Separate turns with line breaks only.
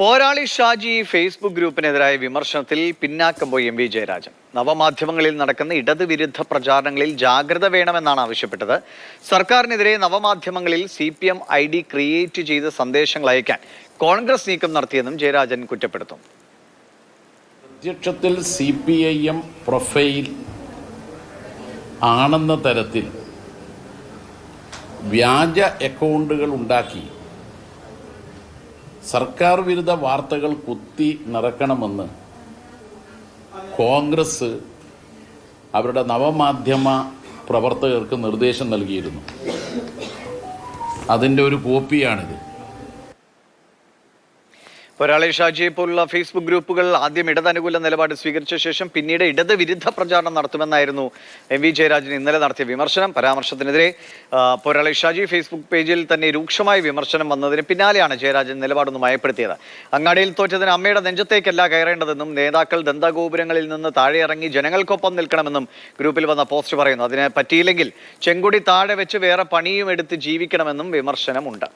പോരാളി ഷാജി ഫേസ്ബുക്ക് ഗ്രൂപ്പിനെതിരായ വിമർശനത്തിൽ പിന്നാക്കം പോയി എം വി ജയരാജൻ. നവമാധ്യമങ്ങളിൽ നടക്കുന്ന ഇടതുവിരുദ്ധ പ്രചാരണങ്ങളിൽ ജാഗ്രത വേണമെന്നാണ് ആവശ്യപ്പെട്ടത്. സർക്കാരിനെതിരെ നവമാധ്യമങ്ങളിൽ C P M I D create ചെയ്ത സന്ദേശങ്ങൾ അയക്കാൻ കോൺഗ്രസ് നീക്കം നടത്തിയെന്നും ജയരാജൻ കുറ്റപ്പെടുത്തും.
അധ്യക്ഷത്തിൽ C P I M profile ആണെന്ന തരത്തിൽ വ്യാജ അക്കൗണ്ടുകൾ ഉണ്ടാക്കി സർക്കാർ വിരുദ്ധ വാർത്തകൾ കുത്തി നിറക്കണമെന്ന് കോൺഗ്രസ് അവരുടെ നവമാധ്യമ പ്രവർത്തകർക്ക് നിർദ്ദേശം നൽകിയിരുന്നു. അതിന്റെ ഒരു കോപ്പിയാണിത്.
പോരാളി ഷാജിയെ പോലുള്ള ഫേസ്ബുക്ക് ഗ്രൂപ്പുകൾ ആദ്യം ഇടതനുകൂല നിലപാട് സ്വീകരിച്ച ശേഷം പിന്നീട് ഇടത് വിരുദ്ധ പ്രചാരണം നടത്തുമെന്നായിരുന്നു എം വി ജയരാജൻ ഇന്നലെ നടത്തിയ വിമർശനം. പരാമർശത്തിനെതിരെ പൊരാളെ ഷാജി ഫേസ്ബുക്ക് പേജിൽ തന്നെ രൂക്ഷമായ വിമർശനം വന്നതിന് പിന്നാലെയാണ് ജയരാജൻ നിലപാടൊന്നും മയപ്പെടുത്തിയത്. അങ്ങാടിയിൽ തോറ്റതിന് അമ്മയുടെ നെഞ്ചത്തേക്കല്ല കയറേണ്ടതെന്നും നേതാക്കൾ ദന്തഗോപുരങ്ങളിൽ നിന്ന് താഴെ ഇറങ്ങി ജനങ്ങൾക്കൊപ്പം നിൽക്കണമെന്നും ഗ്രൂപ്പിൽ വന്ന പോസ്റ്റ് പറയുന്നു. അതിനെ പറ്റിയില്ലെങ്കിൽ ചെങ്കുടി താഴെ വെച്ച് വേറെ പണിയും എടുത്ത് ജീവിക്കണമെന്നും വിമർശനമുണ്ട്.